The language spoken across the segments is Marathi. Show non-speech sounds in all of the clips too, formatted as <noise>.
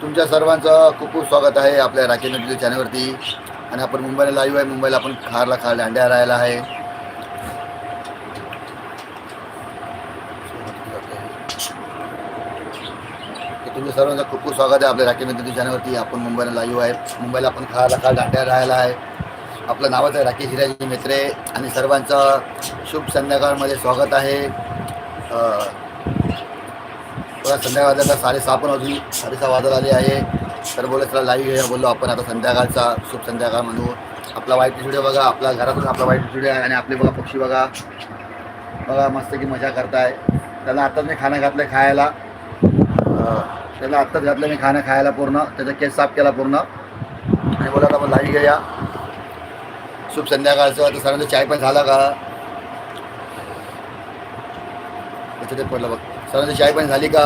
तुमच्या सर्वांचं खूप खूप स्वागत आहे आपल्या राखी नदी चॅनलवरती. आणि आपण मुंबईला लाईव्ह आहे. मुंबईला आपण खारला खार दांड्या राहायला आहे. तुमच्या सर्वांचं खूप खूप स्वागत आहे आपल्या राखी नदी चॅनलवरती. आपण मुंबईला लाईव्ह आहे. मुंबईला आपण खारला खार दांड्या राहायला आहे. आपलं नावच आहे राकेश हिराजी मित्रे. आणि सर्वांचं शुभ संध्याकाळमध्ये स्वागत आहे. बघा संध्याकाळ आता साडेसहा पण वाजून साडेसहा वाजत आले आहे. तर बोला चला लाईव्ह घेऊया बोललो आपण. आता संध्याकाळचा शुभ संध्याकाळ म्हणू आपला वाईट स्टुडिओ बघा. आपल्या घरातून आपला वाईट स्टुडिओ आहे आणि आपले बघा पक्षी बघा. बघा मस्त की मजा करताय. त्याला आत्ताच मी खाणं घातलं खायला. त्याला आत्ताच घातलं मी खाणं खायला पूर्ण. त्याचा केस साफ केला पूर्ण. आणि बोला आपण लाईव्ह घेऊया. शुभ संध्याकाळचं. आता सरांचं चाय पण झाला का? त्याच्यात ते पडलं बघ. सरांची चाय पण झाली का?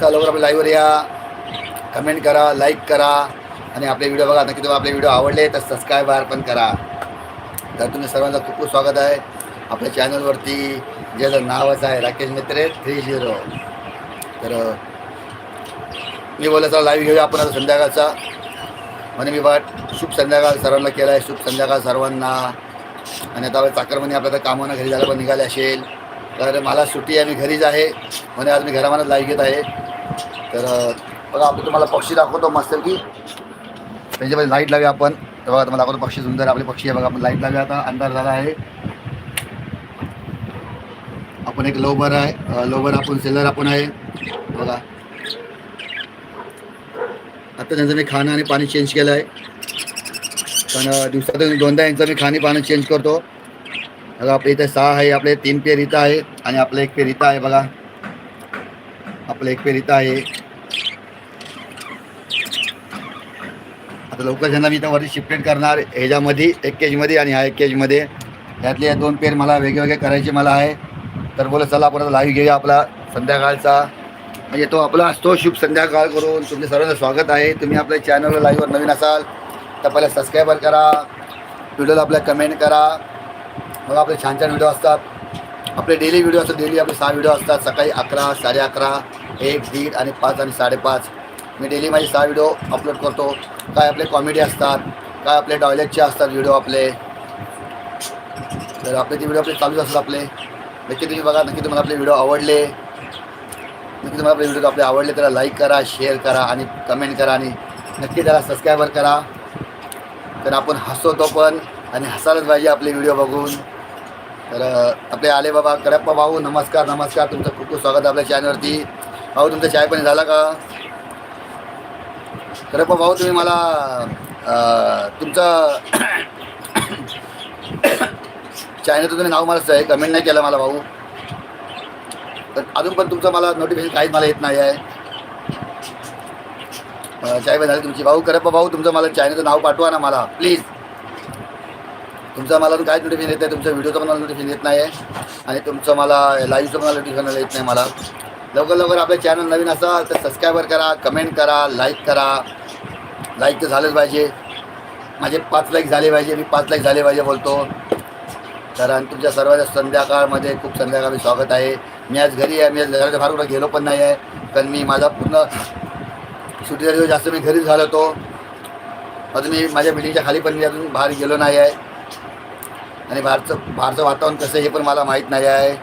चला लवकर आपल्या लाईव्हवर या. कमेंट करा लाईक करा. आणि आपले व्हिडिओ बघा. नक्की तुम्हाला आपले व्हिडिओ आवडले तर सबस्क्राईबर पण करा. तर तुम्ही सर्वांचं खूप खूप स्वागत आहे आपल्या चॅनलवरती ज्याचं नावच आहे राकेश मित्रे थ्री झिरो तर मी बोलत लाईव्ह घेऊया आपण आता संध्याकाळचा. म्हणे मी वाट शुभ संध्याकाळ सर्वांना केला आहे शुभ संध्याकाळ सर्वांना. आणि आता चाकरमणी आपल्या तर कामानं घरी जायला पण निघाले असेल. तर मला सुट्टी आहे मी घरीच आहे. म्हणे आज मी घरामध्ये लाईव्ह घेत आहे. तर बघा आपण तुम्हाला पक्षी दाखवतो मस्त की. म्हणजे त्यांच्यामध्ये लाइट लावूया आपण. तर बघा तुम्हाला दाखवतो पक्षी सुंदर आपले पक्षी आहे बघा आपण लाइट लावूया आता. अंधार झाला आहे. आपण एक लोबर आहे. लोबर आपण सेलर आपण आहे. बघा. आता त्यांचं मी खाणं आणि पाणी चेंज केलं आहे पण दिवसातून दोनदा यांचं मी खाणी पाणी चेंज करतो. बघा आपल्या इथे सहा आहे आपले तीन पेर इथं आहे आणि आपलं एक पेर इथं आहे बघा. आपलं एक पेर इथं आहे. आता लवकर ज्यांना मी इथं वरती शिफ्टेड करणार. ह्याच्यामध्ये एक केजमध्ये आणि ह्या एक केजमध्ये ह्यातले दोन पेर मला वेगवेगळे करायचे मला आहे. तर बोला चला आपण लाईव्ह घेऊया आपला संध्याकाळचा. म्हणजे तो आपला असतो शुभ संध्याकाळ करून. तुमचे सर्वांचं स्वागत आहे. तुम्ही आपल्या चॅनलवर लाईव्हवर नवीन असाल तर पहिला सबस्क्राईबर करा. व्हिडिओला आपल्या कमेंट करा. मग आपले छान छान व्हिडिओ असतात. आपले डेली व्हिडिओ असतात. डेली आपले सहा व्हिडिओ असतात. सकाळी अकरा साडे अकरा एक दीड आणि पाच आणि साडेपाच मी डेली माझे सहा व्हिडिओ अपलोड करतो. काय आपले कॉमेडी असतात काय आपले टॉयलेटचे असतात व्हिडिओ आपले. तर आपले ते व्हिडिओ आपले चालूच असतात आपले. नक्की तुम्ही बघा नक्की तुम्हाला आपले व्हिडिओ आवडले. नक्की तुम्हाला आपले व्हिडिओ आपले आवडले त्याला लाईक करा शेअर करा आणि कमेंट करा आणि नक्की त्याला सबस्क्रायबर करा. तर आपण हसवतो पण आणि हसायलाच पाहिजे आपले व्हिडिओ बघून. तर आपले आले बाबा करप्पा भाऊ नमस्कार नमस्कार. तुमचं खूप खूप स्वागत आपल्या चॅनलवरती. भाऊ तुमचा चाय पाणी झाला का? करप्पा भाऊ तुम्ही मला तुमचं चॅनलचं तुम्ही नाव मला आहे कमेंट नाही केलं मला भाऊ. तर अजून पण तुमचं मला नोटिफिकेशन काहीच मला येत नाही आहे. चाय पाणी झाली तुमची. भाऊ करप्पा भाऊ तुमचं मला चॅनलचं नाव पाठवा ना मला प्लीज तुमचा मला काय नोटिफिकेशन येत नाही. तुमच्या व्हिडिओचं पण मला नोटिफिकेशन येत नाही आहे आणि तुमचं मला लाईव्हचं पण मला नोटिफिकेशन येत नाही मला. लवकर लवकर आपल्या चॅनल नवीन असाल तर सबस्क्रायबर करा कमेंट करा लाईक करा. लाईक तर झालंच पाहिजे. माझे पाच लाईक झाले पाहिजे. मी पाच लाईक झाले पाहिजे बोलतो. तर आणि तुमच्या सर्वांच्या संध्याकाळमध्ये खूप संध्याकाळी स्वागत आहे. मी आज घरी आहे. मी आज घराच्या बाहेर कुठं गेलो पण नाही आहे. कारण मी माझा पूर्ण सुट्टीचा दिवस जास्त मी घरीच घालवतो. अजून मी माझ्या बिल्डिंगच्या खाली पण मी अजून बाहेर गेलो नाही आहे. आणि बाहेरचं बाहेरचं वातावरण कसं आहे हे पण मला माहीत नाही आहे.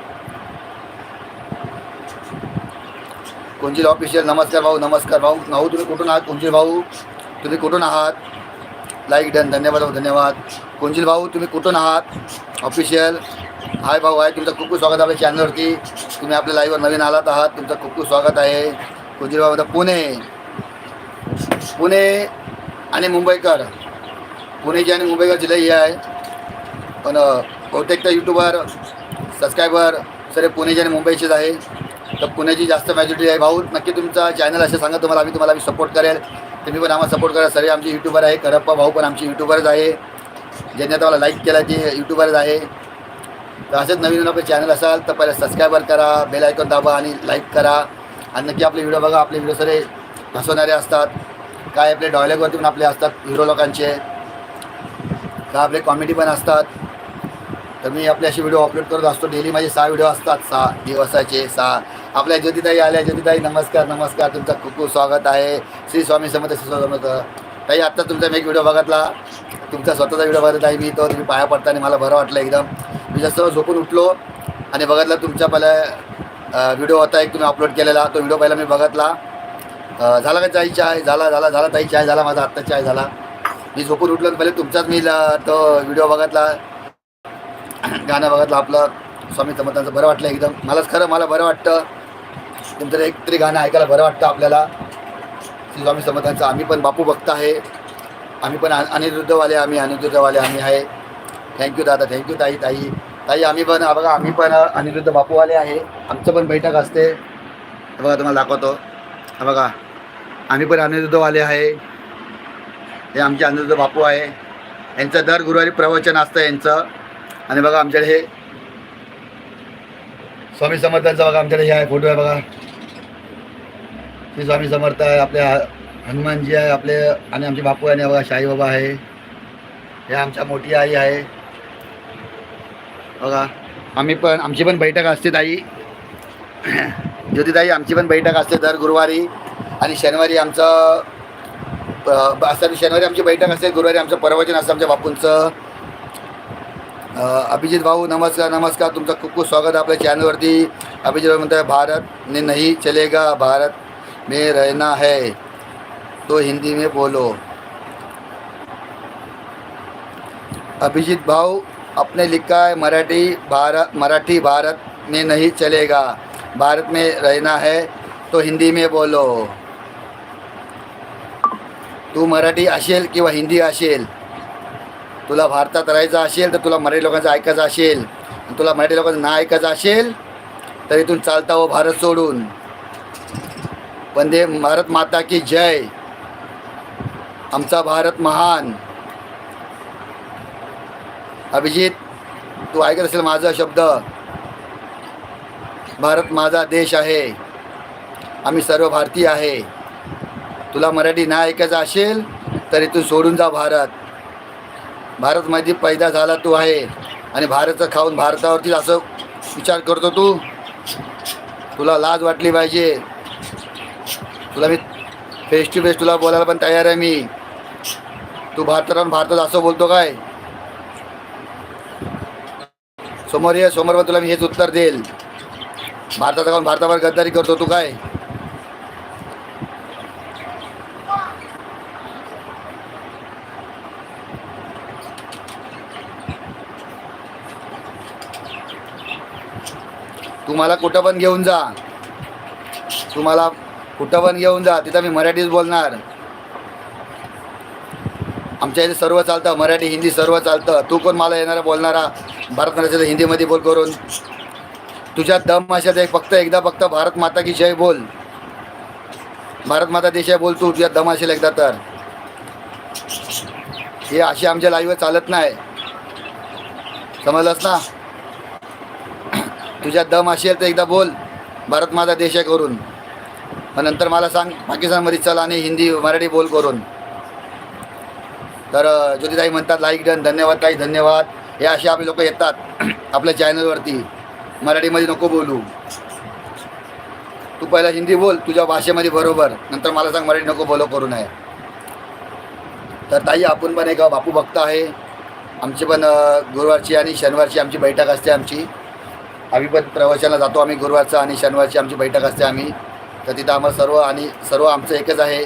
कोणची ऑफिशियल नमस्कार भाऊ नमस्कार भाऊ. भाऊ तुम्ही कुठून आहात कोणची भाऊ? तुम्ही कुठून आहात? लाईक डन धन्यवाद भाऊ धन्यवाद. कोणजील भाऊ तुम्ही कुठून आहात? ऑफिशियल हाय भाऊ आहे तुमचं खूप खूप स्वागत आहे आपल्या चॅनलवरती तुम्ही आपल्या लाईव्हवर नवीन आलात आहात. तुमचं खूप खूप स्वागत आहे. कोणजील भाऊ आता पुणे. पुणे आणि मुंबईकर. पुणेचे आणि मुंबईकर जिल्हा हे आहे. पण बहुतेक तर यूट्यूबर सबस्क्रायबर सर पुणेचे आणि मुंबईचेच आहे तर पुण्याची जास्त मॅजॉरिटी आहे. भाऊ नक्की तुमचा चॅनल असं सांगा तुम्हाला. आम्ही तुम्हाला आम्ही सपोर्ट करेल. तुम्ही पण आम्हाला सपोर्ट करा. सर आमचे यूट्यूबर आहे करप्पा भाऊ पण आमचे यूट्यूबरच आहे. ज्यांनी आता मला लाईक केला ते यूट्यूबरच आहे. तर असेच नवीन नवीन आपले चॅनल असाल तर पहिले सबस्क्रायबर करा बेल आयकॉन दाबा आणि लाईक करा. आणि नक्की आपले व्हिडिओ बघा. आपले व्हिडिओ सरे हसवणारे असतात. काय आपले डॉयलॉगवरती पण आपले असतात हिरो लोकांचे. काय आपले कॉमेडी पण असतात. तर मी आपले असे व्हिडिओ अपलोड करत असतो. डेली माझे सहा व्हिडिओ असतात. सहा दिवसाचे सहा. आपल्या ज्योतिताई आल्या. ज्योतिताई नमस्कार नमस्कार. तुमचं खूप खूप स्वागत आहे. श्री स्वामी समर्थ श्री स्वामी ताई आत्ता तुमचा मी एक व्हिडिओ बघितला. तुमचा स्वतःचा व्हिडिओ बघत आहे मी. तो तुम्ही पाया पडताना मला बरं वाटलं एकदम. मी जास्त झोपून उठलो आणि बघितला तुमच्या पहिला व्हिडिओ होता एक तुम्ही अपलोड केलेला. तो व्हिडिओ पहिला मी बघितला. झाला का ताई चाय? झाला झाला झाला ताई. चाय झाला माझा आत्ता चाय झाला. मी झोपून उठलो पहिले तुमचाच मी तो व्हिडिओ बघितला. गाणं बघितलं आपलं स्वामी समर्थांचं बरं वाटलं एकदम. मलाच खरं मला बरं वाटतं. तुमचं एक तरी गाणं ऐकायला बरं वाटतं आपल्याला. श्री स्वामी समर्थांचं आम्ही पण बापू भक्त आहे. आम्ही पण अनिरुद्धवाले आम्ही अनिरुद्धवाले आम्ही आहे. थँक्यू दादा थँक्यू ताई ताई. ताई आम्ही पण बघा आम्ही पण अनिरुद्ध बापूवाले आहे. आमचं पण बैठक असते. बघा तुम्हाला दाखवतो. बघा आम्ही पण अनिरुद्धवाले आहे. हे आमचे अनिरुद्ध बापू आहे. यांचं दर गुरुवारी प्रवचन असतं यांचं. आणि बघा आमच्याकडे हे स्वामी समर्थांचा बघा आमच्याकडे हे आहे फोटो आहे बघा. श्री स्वामी समर्थ आहे आपले हनुमानजी आहे आपले आणि आमचे बापू आहे आणि बघा शाही बाबा आहे. हे आमच्या मोठी आई आहे. बघा आम्ही पण आमची पण बैठक असते ताई. ज्योतिताई आमची पण बैठक असते दर गुरुवारी आणि शनिवारी आमचं असं शनिवारी आमची बैठक असते गुरुवारी आमचं प्रवचन असतं आमच्या बापूंचं. अभिजित भाऊ नमस्कार नमस्कार. तुमचं खूप खूप स्वागत आपल्या चॅनलवरती अभिजित भाऊ म्हणताय भारत ने नहीं चलेगा भारत में रहना है. तो हिंदी में बोलो. अभिजित भाऊ आपने लिखा है मराठी भारत मराठी भारत में नहीं चलेगा भारत में रहना है तो हिंदी में बोलो. तू मराठी असेल किंवा हिंदी असेल तुला भारतात राहायचं असेल तर तुला मराठी लोकांचं ऐकायचं असेल तुला मराठी लोकांचं ना ऐकायचं असेल तर इथून चालता हो भारत सोडून. पण ते भारत माता की जय. आमचा भारत महान. अभिजित तू ऐकत असेल माझा शब्द. भारत माझा देश आहे. आम्ही सर्व भारतीय आहे. तुला मराठी ना ऐकायचं असेल तर इथून सोडून जा भारत. भारतमध्ये पैदा झाला तू आहे. आणि भारतचं खाऊन भारतावरती असं विचार करतो तू. तुला लाज वाटली पाहिजे. तुला मी फेस टू फेस तुला बोलायला पण तयार आहे मी. तू भारतात राहून भारतात असं बोलतो काय? समोर ये समोर पण तुला मी हेच उत्तर देईल. भारतात भारतावर गद्दारी करतो तू काय? तू मला कुठं पण घेऊन जा. तुम्हाला कुठं पण घेऊन जा तिथं मी मराठीच बोलणार. आमच्या इथे सर्व चालतं मराठी हिंदी सर्व चालतं. तू कोण मला येणारा बोलणारा? भारत माताचं हिंदीमध्ये बोल करून. तुझ्या दम अशात एक फक्त एकदा फक्त भारत माता की जय बोल. भारत माता देशाय बोल तू तुझ्या दम असेल एकदा तर. हे अशी आमच्या लाईव्ह चालत नाही. समजलंस ना? तुझ्या दम असेल तर एकदा बोल. भारत माझा देश आहे करून. मग नंतर मला सांग पाकिस्तानमध्ये चल आणि हिंदी मराठी बोल करून. तर ज्योतिताई म्हणतात लाईक डन धन्यवाद ताई धन्यवाद. हे असे आपले लोक येतात <clears throat> आपल्या चॅनलवरती. मराठीमध्ये नको बोलू. तू पहिला हिंदी बोल तुझ्या भाषेमध्ये बरोबर. नंतर मला सांग मराठी नको बोलो करू नये. तर ताई आपण पण एक बापू भक्त आहे. आमची पण गुरुवारची आणि शनिवारची आमची बैठक असते आमची. आम्ही पण प्रवचनाला जातो आम्ही गुरुवारचं आणि शनिवारची आमची बैठक असते आम्ही. तर तिथं आम्हाला सर्व आणि सर्व आमचं एकच आहे.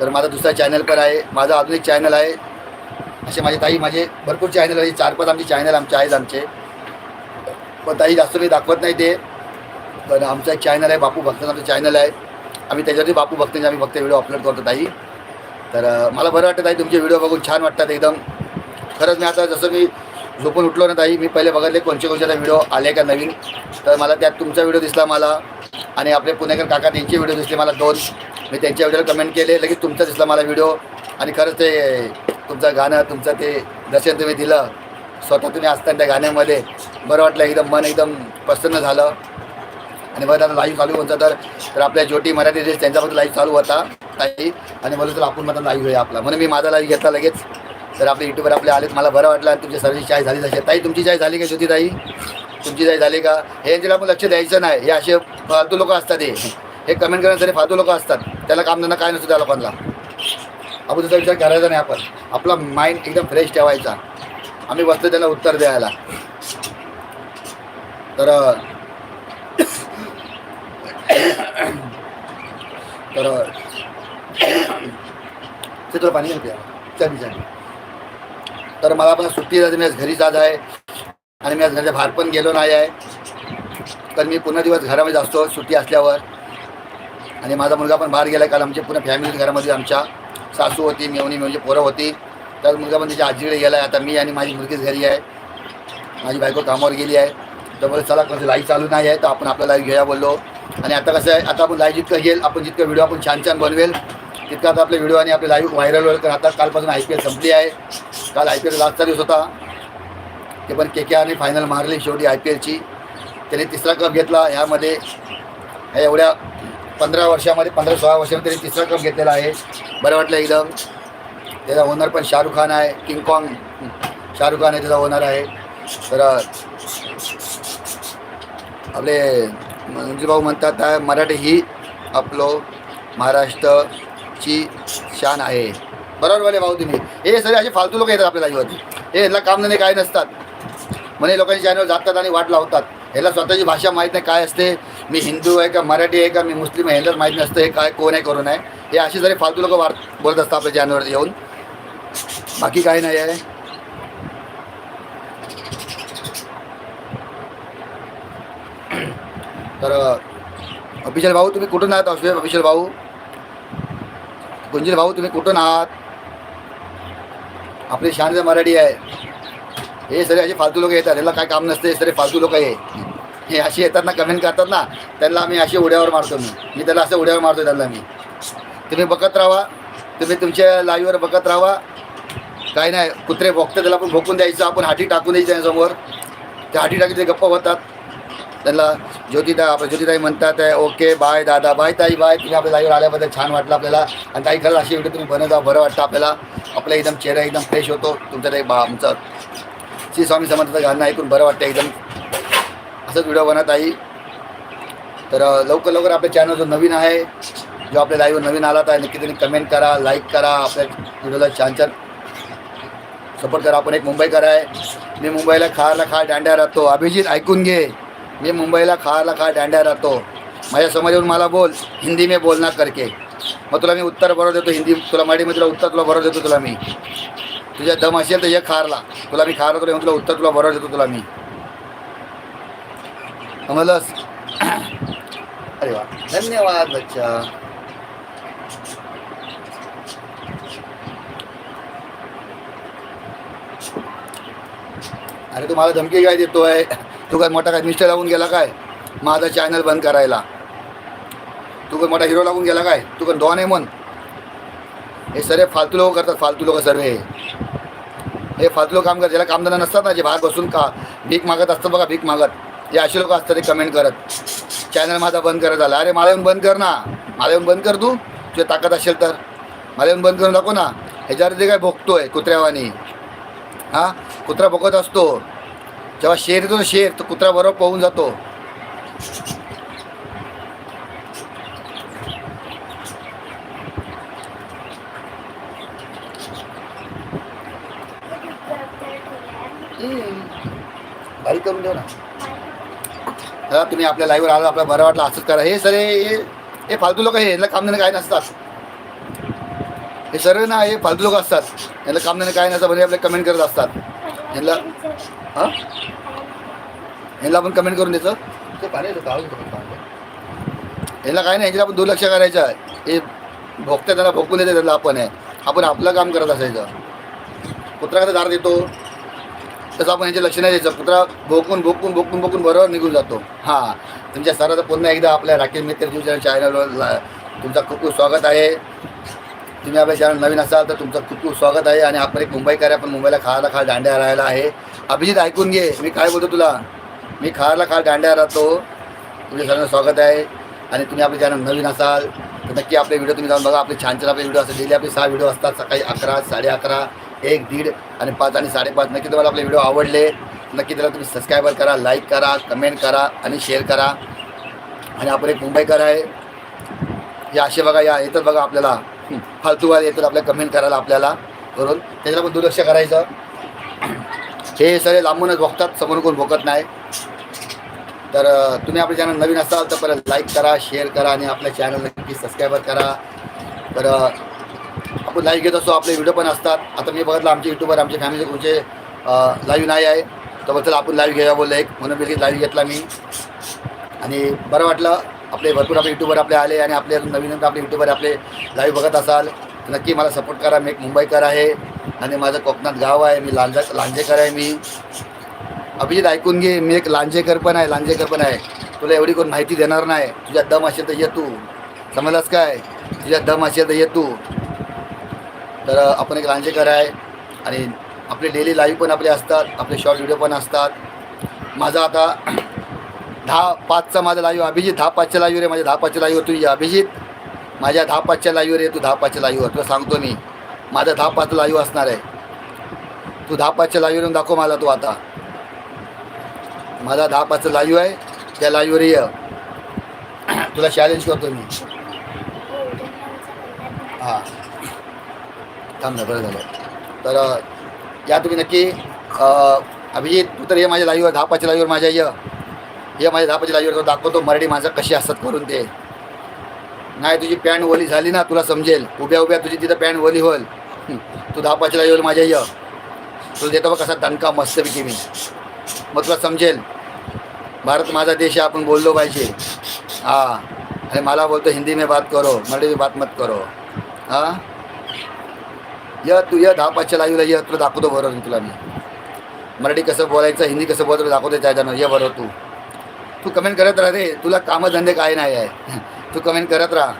तर माझा दुसरा चॅनल पण आहे. माझा अजून एक चॅनल आहे. असे माझे ताई माझे भरपूर चॅनल आहे चार पाच आमचे चॅनल आमचे आहेत आमचे. पण ताई जास्त मी दाखवत नाही ते. पण आमचं एक चॅनल आहे बापू भक्तांचं आमचं चॅनल आहे. आम्ही त्याच्यावरती बापू भक्तांचे आम्ही फक्त व्हिडिओ अपलोड करतो ताई. तर मला बरं वाटतं ताई तुमचे व्हिडिओ बघून छान वाटतात एकदम. खरंच मी आता जसं मी झोपून उठलो ना ताई मी पहिले बघितले कोणच्या कोणच्या व्हिडिओ आले का नवीन. तर मला त्यात तुमचा व्हिडिओ दिसला मला आणि आपले पुणेकर काका त्यांचे व्हिडिओ दिसले मला दोन. मी त्यांच्या व्हिडिओला कमेंट केले लगेच तुमचा दिसला मला व्हिडिओ आणि खरंच ते तुमचं गाणं तुमचं ते दर्शन तुम्ही दिलं. स्वतः तुम्ही असताना त्या गाण्यामध्ये बरं वाटलं एकदम मन एकदम प्रसन्न झालं. आणि बरं आता लाईव्ह चालू होतं तर. आपल्या ज्योती मराठी रील्स त्यांच्याबद्दल लाईव्ह चालू होता ताई. आणि म्हणून तर आपण मला लाईव्ह होईल आपला. म्हणून मी माझा लाईव्ह घेतला लगेच. तर आपले युट्यूबर आपले आलेत मला बरं वाटलं आणि तुमची चाय झाली तशी ताई तुमची चाय झाली का ज्योती ताई तुमची चाय झाली का? हे यांच्याला आपण लक्ष द्यायचं नाही. हे असे फालतू लोक असतात हे. हे कमेंट करण्यासाठी फालतू लोक असतात. त्याला कामधंदा काय नसतो त्या लोकांना. आपण त्याचा विचार करायचा नाही आपण. आपला माइंड एकदम फ्रेश ठेवायचा. आम्ही बसतो त्याला उत्तर द्यायला. तर तर ते तुला पाणी घ्या चल चल. तर मला पण सुट्टी झाली मी आज घरीच आज आहे. आणि मी आज घरच्या बाहेर पण गेलो नाही आहे. तर मी पूर्ण दिवस घरामध्ये असतो सुट्टी असल्यावर. आणि माझा मुलगा पण बाहेर गेला काल आमची पूर्ण फॅमिली घरामध्ये आमच्या सासू होती मेवणी म्हणजे पोरं होती. तर मुलगा पण त्याच्या आजीकडे गेला आहे आता मी आणि माझी मुलगीच घरी आहे. माझी बायको कामावर गेली आहे. तर बोले चला कसं लाईव्ह चालू नाही आहे तर आपण आपला लाईव्ह घेऊया बोललो. आणि आता कसं आहे आता आपण लाईव्ह जितकं येईल आपण जितकं व्हिडिओ आपण छान छान बनवेल तितका आता आपले व्हिडिओ आणि आपले लाईव्ह व्हायरल होईल. कारण आता कालपासून आय पी एल संपली आहे. काल आय पी एल लास्टचा दिवस होता. ते पण के के आरने फायनल मारली शेवटी आय पी एलची. त्याने तिसरा कप घेतला. ह्यामध्ये ह्या एवढ्या पंधरा वर्षामध्ये पंधरा सोळा वर्षामध्ये त्याने तिसरा कप घेतलेला आहे. बरं वाटलं एकदम. त्याचा ओनर पण शाहरुख खान आहे. किंग कॉंग शाहरुख खान आहे त्याचा ओनर आहे. तर आपले मंजूरभाऊ भाऊ म्हणतात आहे, मराठी ही आपलं महाराष्ट्रची शान आहे. बरोबर बोले भाऊ तुम्ही. हे सगळे असे फालतू लोक येतात आपल्या लाईवरती हे याला काम नाही काय नसतात. म्हणे लोकांची चॅनल जातात आणि वाट लावतात. ह्याला स्वतःची भाषा माहीत नाही काय असते. मी हिंदू आहे का मराठी आहे का मी मुस्लिम आहे ह्यालाच माहीत नसतं हे काय कोण आहे करून आहे हे असे जरी फालतू लोक वाट बोलत असतात आपल्या चॅनलवर येऊन. बाकी काही नाही आहे. तर अभिषेक भाऊ तुम्ही कुठून आहात? अभिषेक भाऊ? कुंजील भाऊ तुम्ही कुठून आहात? आपली शान मराठी आहे हे सगळे असे फालतू लोक येतात याला काय काम नसते हे सगळे फालतू लोक आहे हे असे येतात ना कमेंट करतात ना त्यांना आम्ही असे उड्यावर मारतो मी. मी त्याला असं उड्यावर मारतो त्यांना मी. तुम्ही बघत राहा तुम्ही तुमच्या लाईव्हवर बघत राहा. काय नाही कुत्रे भोगते त्याला पण भोकून द्यायचं आपण हाटी टाकून द्यायचं समोर. त्या हाटी टाकी ते गप्प होतात त्यांना ज्योतिदा आपल्या ज्योतिताई म्हणतात आहे ओके बाय दादा बाय ताई बाय तुम्ही आपल्या लाईव्हवर आल्याबद्दल छान वाटलं आपल्याला. आणि ताई खरंच अशी व्हिडिओ तुम्ही बनवता बरं वाटतं आपल्याला. आपला एकदम चेहरा एकदम फ्रेश होतो. तुमचं ते बा आमचं श्री स्वामी समर्थाचं गाणं ऐकून बरं वाटतं एकदम. असंच व्हिडिओ बनत आहे तर लवकर लवकर आपल्या चॅनल जो नवीन आहे जो आपल्या लाईव्ह नवीन आला तर नक्की त्यांनी कमेंट करा लाईक करा आपल्या व्हिडिओला छान छान सपोर्ट करा. आपण एक मुंबईकर आहे. मी मुंबईला खायला खा दांड्या राहतो. अभिजित ऐकून घे. मी मुंबईला खाला खा दांड्या राहतो. माझ्यासमोर येऊन मला बोल हिंदी में बोलना करके. मग तुला मी उत्तर बरोबर देतो हिंदी तुला मराठीमध्ये तुला उत्तर तुला बरोबर देतो तुला मी. तुझ्या दम असेल तर ये खारला. तुला मी खारला तुला तुला उत्तर तुला बरोबर देतो तुला मी. समजलंस अरे वा धन्यवाद बच्चा. अरे तू मला धमकी काय देतोय? तू काय मोठा काय मिस्टर लागून गेला काय? माझा चॅनल बंद करायला. तू काय मोठा हिरो लागून गेला काय? तू काय डॉन आहे म्हण. हे सर्व फालतू लोक करतात फालतू लोक सर्व. हे हे फालतू लोक काम करतात ज्याला कामधंदा नसतात ना जे बाहेर बसून का भीक मागत असतात बघा भीक मागत. हे असे लोक असतात ते कमेंट करत. चॅनल माझा बंद करत आला अरे मला येऊन बंद कर ना. मला येऊन बंद कर तू. तुझ्या ताकद असेल तर. मला येऊन बंद करून दाखव ना. ह्याच्यावर ते काय भोगतोय कुत्र्यावानी हां? कुत्रा भोगत असतो. जेव्हा शेर येतो शेर तो कुत्रा बरोबर पोहून जातो. भारी करून देऊ ना. हा तुम्ही आपल्या लाईव्हवर आलो आपल्याला बरं वाटलं असंच करा. हे सर हे हे फालतू लोक हे यांना कामधंदे काय नसतात हे सर्व ना हे फालतू लोक असतात. यांना कामधंदे काय नसतात म्हणजे आपले कमेंट करत असतात. यांना हां? यांना आपण कमेंट करून द्यायचं. यांना काय नाही यांच्याला आपण दुर्लक्ष करायचं आहे. हे भोगते त्यांना भोगून देते त्यांना आपण आहे आपण आपलं काम करत असायचं. कुत्रा कसं दार देतो. तसं आपण यांचे लक्ष नाही द्यायचं. कुत्रा भोकून भोकून भोकून भोकून बरोबर निघून जातो. हां. तुमच्या सराचं पुन्हा एकदा आपल्या राकेश मित्र तुमच्या चॅनलवर तुमचं खूप खूप स्वागत आहे. तुम्ही आपल्या चॅनल नवीन असाल तर तुमचं खूप खूप स्वागत आहे आणि आपण एक मुंबईकर आहे आपण मुंबईला खायला खा दांड्या राहायला आहे. अभिजित ऐकून घे. मी काय बोलतो तुला? मी खायला खा दांड्या राहतो. तुमच्या सर्वांचं स्वागत आहे. आणि तुम्ही आपले चॅनल नवीन असाल तर नक्की आपले व्हिडिओ तुम्ही जाऊन बघा. आपले छान छान आपले व्हिडिओ असतात. डेली आपले सहा व्हिडिओ असतात. सकाळी अकरा साडे अकरा एक दीड आणि पाच आणि साडेपाच नक्की तुम्हाला आपले व्हिडिओ आवडले. नक्की त्याला तुम्ही सबस्क्रायबर करा लाईक करा कमेंट करा आणि शेअर करा. आणि आपण एक मुंबईकर आहे. या असे बघा या येतात बघा आपल्याला. फालतूवाले येतात आपल्या कमेंट करायला आपल्याला करून. त्याच्याला पण दुर्लक्ष करायचं. हे सगळे लांबूनच बघतात समोर कोण बघत नाही. तर तुम्ही आपले चॅनल नवीन असाल तर परत लाईक करा शेअर करा आणि आपल्या चॅनल नक्की सबस्क्राईबर करा. तर आपण लाईव्ह घेत असतो आपले व्हिडिओ पण असतात. आता मी बघितलं आमचे युट्यूबर आमच्या फॅमिली तुमचे लाईव्ह नाही आहे. तर बद्दल आपण लाईव्ह घ्यायला बोललं एक. म्हणून मी लाईव्ह घेतला मी. आणि बरं वाटलं. आपले भरपूर आपले युट्यूबर आपले आले आणि आपले नवीन आपले युट्यूबर आपले लाईव्ह बघत असाल नक्की मला सपोर्ट करा. मी एक मुंबईकर आहे आणि माझं कोकणात गाव आहे. मी लांजा लांजेकर आहे मी. अभिजित ऐकून घे. मी एक लांजेकर पण आहे लांजेकर पण आहे. तुला एवढी कोण माहिती देणार नाही. तुझ्या दम असेल तर ये तू. समजलास काय? तुझ्या दम असेल तर ये तू. तर आपण एक लांजेकर आहे आणि आपले डेली लाईव्ह पण आपले असतात आपले शॉर्ट व्हिडिओ पण असतात. माझा आता दहा पाचचा माझा लाईव्ह अभिजित दहा पाचच्या लाईव्ह रे माझ्या दहा पाचच्या लाईव्ह तू अभिजित माझ्या दहा पाचच्या लाईव्ह रे तू दहा पाचच्या लाईव्ह तुला सांगतो मी. माझा दहा पाच लाईव्ह असणार आहे. तू दहा पाचच्या लाईव्ह येऊन दाखव मला तू आता. माझा दहा पाचचा लाईव्ह आहे. त्या लाईव्हवर ये. <clears throat> तुला चॅलेंज करतो मी. हां. थांब ना बरं झालं. तर या तुम्ही नक्की अभिजित तू तर ये माझ्या लाईव्हवर दहा पाचच्या लाईव्हवर माझ्या ये. ये माझ्या दहा पाचच्या दाखवतो मराठी माणसं कशी असतात करून ते. नाही तुझी पॅन्ट ओली झाली ना तुला समजेल. उभ्या उभ्या तुझी तिथं पॅन्ट ओली होईल. तू दहा पाचच्या माझ्या ये तुला देतो बघ कसा दणका मस्तपैकी मी. मग तुला समजेल. भारत माझा देश आहे आपण बोललो पाहिजे. हां. आणि मला बोलतो हिंदी में बात करो मराठी में बात मत करो. हां? य तू ये दहापाचच्या लाईवला लाईव्हला ये तुला दाखवतो बरोबर तुला मी. मराठी कसं बोलायचं हिंदी कसं बोलायचं दाखवतो त्याच्यानं ये बरोबर तू. तू कमेंट करत राहा रे. तुला कामधंदे काय नाही आहे. तू कमेंट करत राहा.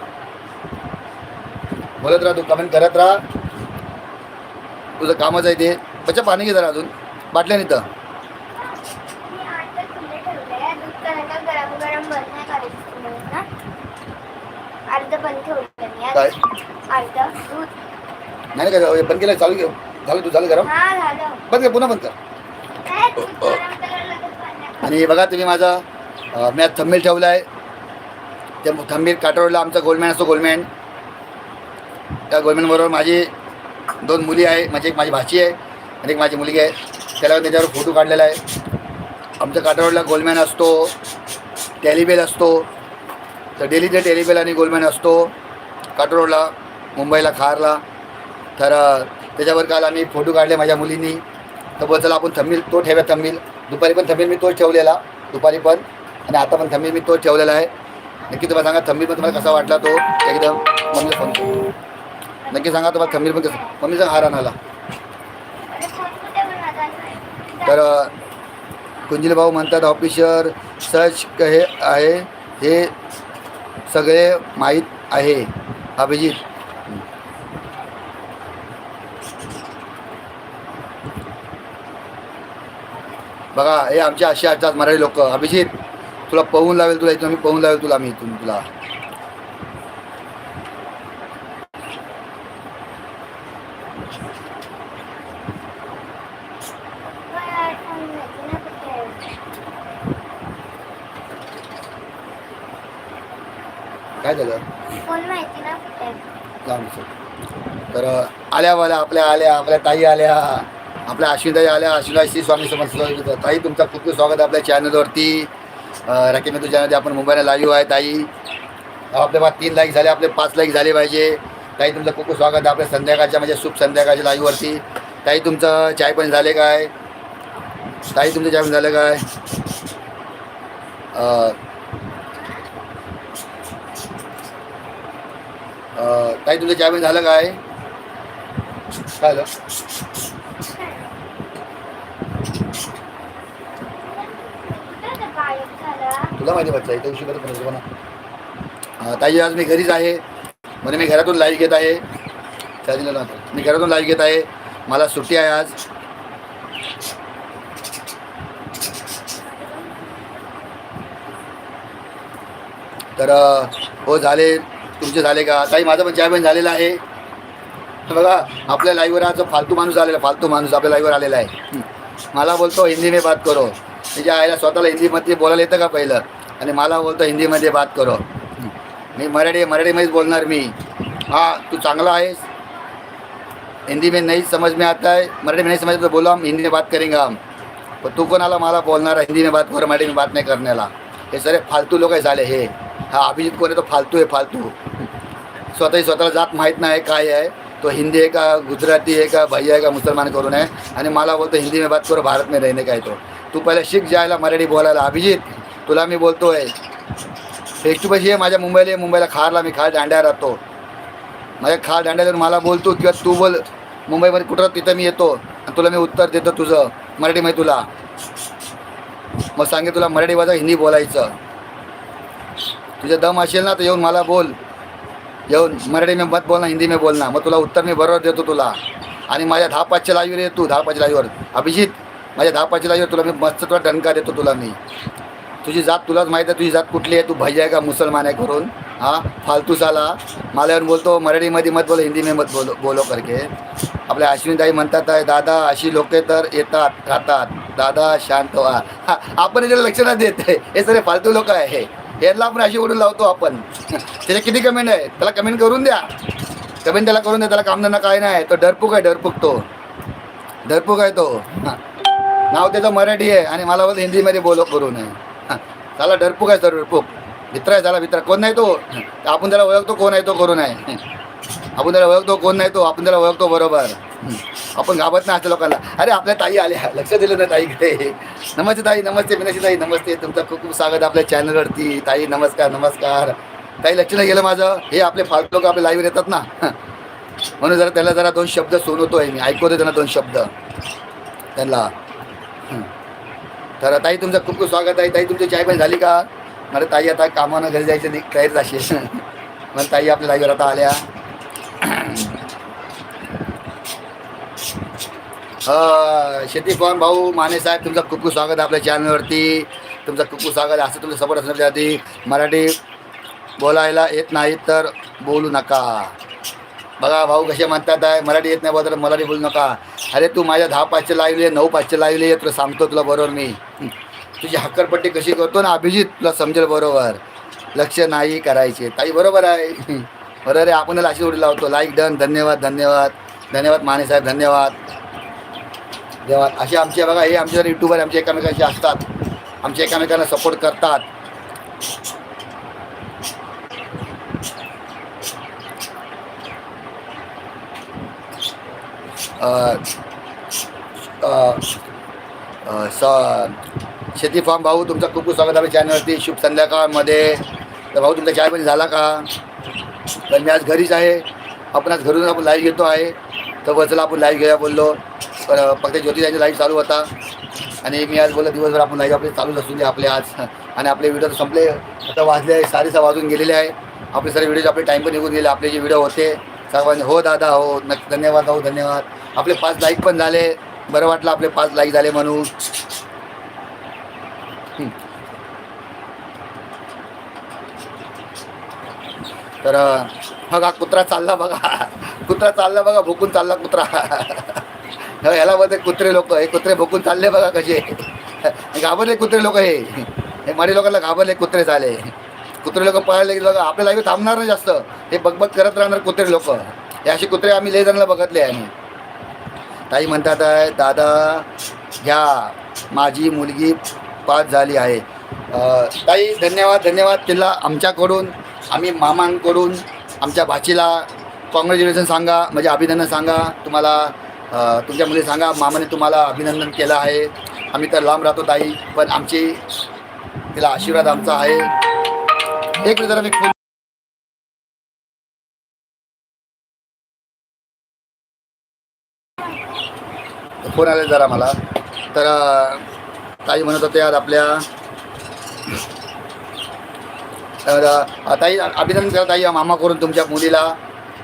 बोलत राहा तू कमेंट करत राहा. तुझं कामच आहे ते. बच्चा पाणी घे जरा अजून. बाटल्या तर नाही मी काय? नाही काय बंद केलं चालू घे. झालं तू झालं गरम? हा झालं. बंद कर पुन्हा बंद कर. आणि बघा तुम्ही माझा मी आज थंबील ठेवला आहे त्या थंबील काटावरला आमचा गोलमॅन असतो गोलमॅन त्या गोलमॅनबरोबर माझी दोन मुली आहे. माझी एक माझी भाची आहे आणि एक माझी मुलगी आहे. त्याला त्याच्यावर फोटो काढलेला आहे. आमच्या काठावडला गोलमॅन असतो. टेलिबेल असतो. तर डेलीचे टेलिबेल आणि गोलमॅन असतो. काटारोडला मुंबईला खारला. तर त्याच्यावर काल आम्ही फोटो काढले माझ्या मुलींनी. तर बोल चला आपण थंबील तो ठेव्या थंबील दुपारी पण थंबील मी तोच ठेवलेला. दुपारी पण. आणि आता पण थंबी मी तोच ठेवलेला आहे. नक्की तुम्हाला सांगा थंबी पण तुम्हाला कसा वाटला तो? एकदम मम्मीला फोन नक्की सांगा तुम्हाला थंबी पण कसं मम्मीचा हार आणाला तर कुंजील भाऊ म्हणतात ऑफिसर सच हे आहे हे सगळे माहीत आहे. अभिजित. बघा हे आमचे असे असतात मराठी लोक. अभिजित. तुला पळून लावेल तुला इथून मी पळून लावेल तुला मी इथून तुला. काय झालं? तर आल्या वाल्या आपल्या आल्या आपल्या ताई आल्या आपल्या अश्विताई आल्या अश्विता श्री स्वामी समर्थ ताई तुमचं खूप खूप स्वागत आपल्या चॅनलवरती राकेश तू चॅनलवरती आपण मुंबईला लाईव्ह आहे ताई. आपले बा तीन लाईक झाले आपले पाच लाईक झाले पाहिजे. ताई तुमचं खूप खूप स्वागत आहे. आपल्या संध्याकाळच्या म्हणजे शुभ संध्याकाळच्या लाईव्हवरती ताई तुमचं चाय पण झाले काय? ताई तुमचं चाय पण झालं काय? ताई तुमचं चाय पण झालं काय? काय झालं कुठे होता गायब झाला तुला माहिती बच्चा इथे उशीर करत ना. ताई आज मी घरीच आहे. म्हणजे मी घरातून लाईव्ह घेत आहे. त्या मी घरातून लाईव्ह घेत आहे. मला सुट्टी आहे आज. तर हो झाले. तुमचे झाले का? ताई माझं पण चॅम्पियन झालेलं आहे. तर बघा आपल्या लाईव्हवर आज फालतू माणूस आलेला फालतू माणूस आपल्या लाईव्हवर आलेला आहे. मला बोलतो हिंदी में बात करो. तिच्या आईला स्वतःला हिंदीमध्ये बोलायला येतं का पहिलं? आणि मला बोलतो हिंदीमध्ये बात करो. मी मराठी मराठीमध्येच बोलणार मी. हा तू चांगला आहेस. हिंदी में नहीं समझ में आता है मराठी में नहीं समझ तो बोलो हम हिंदी में बात करेंगे हम पण तू कोणाला मला बोलणार आहे, हिंदी में बात करो मराठी में बात नाही करण्याला. हे सरे फालतू लोक झाले हे. हा अभिजित कोण आहे तो फालतू आहे फालतू. स्वतःही स्वतःला जात माहीत नाही काय आहे. तो हिंदी आहे का गुजराती आहे का भैया आहे का मुसलमान करून आहे. आणि मला बोलतो हिंदी में बात करो भारत में रहने काय तो. तू पहिले शिक जायला मराठी बोलायला अभिजित. तुला मी बोलतोय. फेस टू फेस ये माझ्या मुंबईला ये मुंबईला खारला मी खार दांड्या राहतो. माझ्या खार दांड्यावर मला बोलतो किंवा तू बोल मुंबईमध्ये कुठं तिथं मी येतो. आणि तुला मी उत्तर देतो तुझं. मराठीमध्ये तुला. मग सांगे तुला मराठी वाजा हिंदी बोलायचं. तुझं दम असेल ना तर येऊन मला बोल. येऊन मराठी में मत बोलना हिंदी में बोलना मग तुला उत्तर मी बरोबर देतो तुला. आणि माझ्या दहा पाचच्या लाईव्ह रे तू दहा पाचच्या लाईव्हवर अभिजित माझ्या दहा पाचच्या लाईव्हवर तुला मी मस्त तुला दणका देतो तुला मी. तुझी जात तुलाच माहीत आहे तुझी जात कुठली आहे तू भाई आहे का मुसलमान आहे करून हां फालतू साला. मला येऊन बोलतो मराठीमध्ये मत बोलो हिंदी मत बोलो बोलो करके. आपल्या अश्विनीताई म्हणतात आहे दादा अशी लोके तर येतात राहतात. दादा शांत व्हा. हा, आपण याच्याला लक्ष नाही देत. हे सगळे फालतू लोक आहे याला आपण अशी ओढून लावतो आपण. त्याचे किती कमेंट आहे? त्याला कमेंट करून द्या. कमेंट त्याला करून द्या त्याला कामधंदा काय नाही. तो डरपूक आहे डरपूक तो. डरपूक आहे तो. हां. नाव त्याचं मराठी आहे आणि मला बोलतो हिंदीमध्ये बोलो करू नये झाला त्याला डरपूक आहे सर डरपूक. मित्र आहे त्याला मित्र. कोण नाही तो? आपण त्याला ओळखतो कोण आहे तो करू नये आपण त्याला ओळखतो कोण नाही तो आपण त्याला ओळखतो बरोबर. आपण घाबरत नाही असं लोकांना. अरे आपल्या ताई आल्या. लक्ष दिलं ना ताईकडे नमस्ते ताई नमस्ते मिनाशी ताई नमस्ते. तुमचं खूप खूप स्वागत आपल्या चॅनलवरती. ताई नमस्कार नमस्कार. ताई लक्ष नाही गेलं माझं. हे आपले फालतू लोक आपले लाईव्ह येतात ना. म्हणून जरा त्याला जरा दोन शब्द सोनवतो आहे मी. ऐकवतो त्यांना दोन शब्द. त्यांना. खरं तर ताई तुमचं खूप खूप स्वागत आहे. ताई तुमची चाय पण झाली का? मला ताई आता कामानं घरी जायचं नाही तयार असेल मला ताई आपल्या लाईव्हवर आता आल्या. शेती फॉर्म भाऊ माने साहेब तुमचं खूप खूप स्वागत आहे आपल्या चॅनलवरती तुमचं खूप खूप स्वागत आहे. असं तुमचं सपोर्ट असण्यासाठी मराठी बोलायला येत नाही तर बोलू नका. बघा भाऊ कसे म्हणतात आहे मराठी येत नाही बोलत तर मराठी बोलू नका. अरे तू माझ्या दहा पाचशे लावले नऊ पाचशे लावले तुला सांगतो तुला बरोबर मी. तुझी हक्करपट्टी कशी करतो ना अभिजित तुला समजेल बरोबर. लक्ष नाही करायचे. ताई बरोबर आहे. बरोबर आहे आपण अशी उडी लावतो. लाईक डन धन्यवाद धन्यवाद. धन्यवाद माने साहेब धन्यवाद. धन्यवाद. असे आमचे बघा हे आमचे युट्यूबर आमचे एकामेकांशी असतात. आमचे एकामेकांना सपोर्ट करतात. शेती फार्म भाऊ तुमचं खूप खूप स्वागत आहे चॅनलवरती शुभ संध्याकाळमध्ये. तर भाऊ तुमचा चाय पाणी झाला का? तर मी आज घरीच आहे. आपण आज घरून आपण लाईव्ह घेतो आहे. तर बसला आपण लाईव्ह घेऊया बोललो. पण फक्त ज्योती लाईव्ह चालू होता. आणि मी आज बोललो दिवसभर आपण लाईव्ह आपले चालूच असून दे आपले आज. आणि आपले व्हिडिओ तर संपले. आता वाजले साडेसहा वाजून गेलेले आहे. आपले सारे व्हिडिओ आपले टाईम पण निघून गेले. आपले जे व्हिडिओ होते सर्वांनी हो दादा हो. नक्की धन्यवाद हो धन्यवाद. आपले पाच लाईक पण झाले. बरं वाटलं आपले पाच लाईक झाले म्हणून. तर बघा कुत्रा चालला बघा. कुत्रा चालला बघा भुकून चालला कुत्रा. हो, ह्याला मध्ये कुत्रे लोक हे कुत्रे भुकून चालले बघा कसे. घाबरले कुत्रे लोक हे. हे माडी लोकांना घाबरले कुत्रे झाले. कुत्रे लोक पळायला गेले बघा आपल्या लाईफ थांबणार नाही जास्त. हे बगबग करत राहणार कुत्रे लोक. हे असे कुत्रे आम्ही लय जणांना बघतले आहे. ताई म्हणतात आहे दादा घ्या माझी मुलगी पास झाली आहे. ताई धन्यवाद धन्यवाद. तिला आमच्याकडून आम्ही मामांकडून आमच्या भाचीला कॉंग्रॅच्युलेशन सांगा म्हणजे अभिनंदन सांगा. तुम्हाला तुमच्या मुली सांगा. मामाने तुम्हाला अभिनंदन केलं आहे. आम्ही तर लांब राहतो ताई पण आमची तिला आशीर्वाद आमचा आहे. एक मिनिट जरा मी फोन आले जरा मला. तर ताई म्हणत होते आज आपल्या तर ताई अभिनंदन करा ताई मामा करून तुमच्या मुलीला.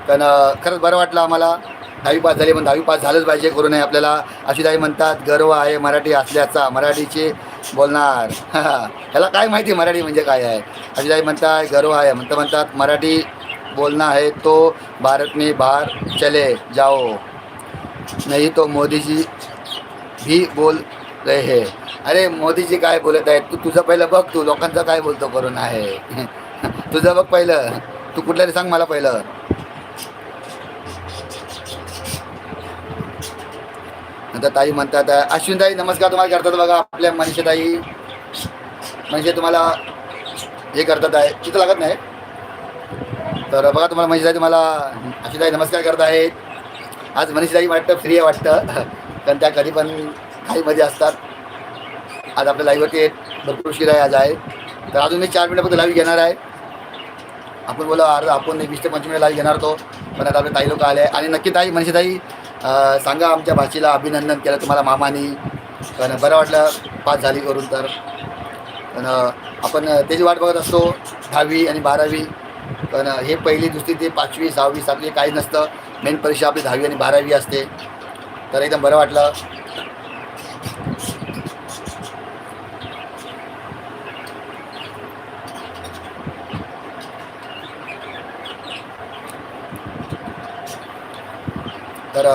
पण खरंच बरं वाटलं आम्हाला. दहावी पास झाली पण दहावी पास झालंच पाहिजे करू नये आपल्याला. अशी ताई म्हणतात गर्व आहे मराठी असल्याचा मराठीचे बोलणार. <laughs> ह्याला काय माहिती मराठी म्हणजे काय आहे? अशी ताई म्हणतात गर्व आहे. म्हणतं म्हणतात मराठी बोलना है तो भारत में बाहर चले जाओ. नहीं तो मोदी जी ही बोल हे. अरे मोदीजी काय बोलत आहेत? तू तुझं पहिलं बघ तू लोकांचं काय बोलतो करून आहे. <laughs> तुझं बघ पहिलं. तू कुठलं तरी सांग मला पहिलं. नंतर ताई म्हणतात अश्विनताई नमस्कार. तुम्हाला करतात बघा? आपल्या मनीषाताई. म्हणजे तुम्हाला हे करतात आहे. तिथं लागत नाही. तर बघा तुम्हाला मनीषाताई तुम्हाला अश्विनताई नमस्कार करत आहेत. आज मनीषाताई वाटतं फ्री आहे वाटतं. कारण त्या कधी पण घाईमध्ये असतात. आज आपल्या लाईव्हवरती भरपूर उशीर आहे आज आहे. तर अजून मी चार मिनिटं फक्त लाईव्ह घेणार आहे. आपण बोला अर्ज आपण एक वीस ते पंचवीस मिनिट लाईव्ह घेणार होतो. पण आता आपले ताई लोक आले आणि नक्की ताई म्हणजे ताई सांगा आमच्या भाषेला अभिनंदन केलं तुम्हाला मामानी. कारण बरं वाटलं पास झाली करून तर. पण आपण त्याची वाट बघत असतो दहावी आणि बारावी. पण हे पहिली दुसरी ते पाचवी सहावी सातवी काही नसतं. मेन परीक्षा आपली दहावी आणि बारावी असते. तर एकदम बरं वाटलं. तर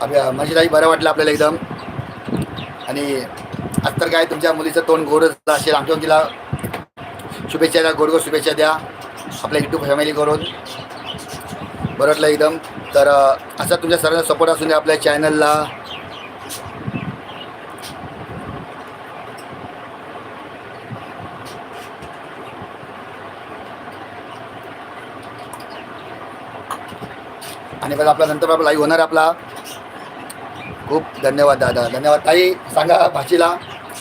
आपल्या माझी बरं वाटलं आपल्याला एकदम. आणि आज तर काय तुमच्या मुलीचं तोंड गोडच असेल. आमच्या तिला शुभेच्छा द्या गोडगोड गोड शुभेच्छा द्या. आपल्या युट्यूब फॅमिली करून बरं वाटलं एकदम. तर असा तुमच्या सर्वांचा सपोर्ट असून द्या आपल्या चॅनलला आणि बघा आपला नंतर आपला लाईव्ह होणार आपला. खूप धन्यवाद दादा. धन्यवाद. ताई सांगा भाचीला.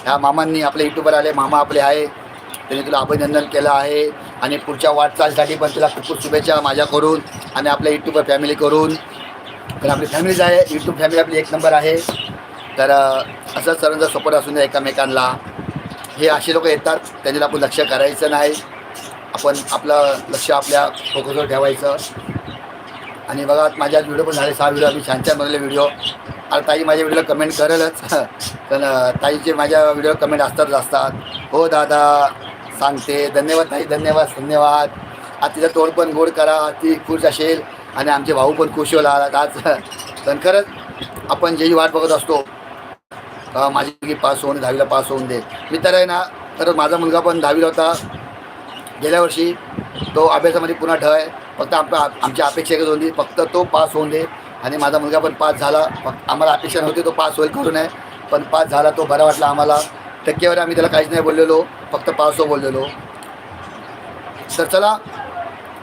ह्या मामांनी आपले युट्यूबर आले. मामा आपले आहे. त्यांनी तुला अभिनंदन केलं आहे. आणि पुढच्या वाटचालीसाठी पण तुला खूप खूप शुभेच्छा माझ्याकडून आणि आपल्या युट्यूबर फॅमिली करून कारण आपली फॅमिलीज आहे यूट्यूब फॅमिली आपली एक नंबर आहे. तर असं सर्वांचा सपोर्ट असून द्या एकमेकांना. हे असे लोक येतात त्यांना आपण लक्ष करायचं नाही. आपण आपलं लक्ष आपल्या फोकसवर ठेवायचं. आणि बघा माझ्या व्हिडिओ पण झाले सहा व्हिडिओ आम्ही छान छान बनवले व्हिडिओ आता ताई माझ्या व्हिडिओला कमेंट करेलच. <laughs> पण ताईचे माझ्या व्हिडिओ कमेंट असतातच असतात. हो दादा. सांगते. धन्यवाद ताई धन्यवाद धन्यवाद. आज तिचं तोंड पण गोड करा ती खुश असेल. आणि आमचे भाऊ पण खुश होईल आज आज. पण खरंच आपण जेही वाट बघत असतो माझी मुलगी पास होऊन दहावीला पास होऊन दे. मी तर आहे ना तर माझा मुलगा पण दहावीला होता. गेल्या वर्षी तो अभ्यासामध्ये पुन्हा ढळ आहे. फक्त आपला आमची अपेक्षा एकच होती फक्त तो पास होऊन दे. आणि माझा मुलगा पण पास झाला. फक्त आम्हाला अपेक्षा नव्हती तो पास होईल करून आहे पण पास झाला तो बरा वाटला आम्हाला. टक्केवारी आम्ही त्याला काहीच नाही बोललेलो फक्त पावसो बोललेलो. सर चला.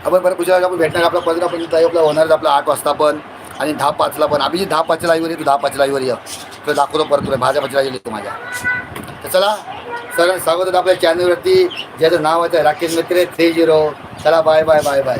आपण बरं पुढच्या आपण भेटणार आपला पंधरा पंचवीस तारीख आपला होणार आपला आठ वाजता पण आणि दहा पाचला पण. अभिजित दहा पाचच्या लाईव्हवर ये तू दहा पाचच्या आईवर ये. तुला दाखवतो परत तुला. भाज्या पाचला लाईव्ह येतो माझ्या. तर चला. सर स्वागत होतं आपल्या चॅनलवरती ज्याचं नाव आहे राकेश मित्रे थ्री झिरो. चला बाय बाय बाय बाय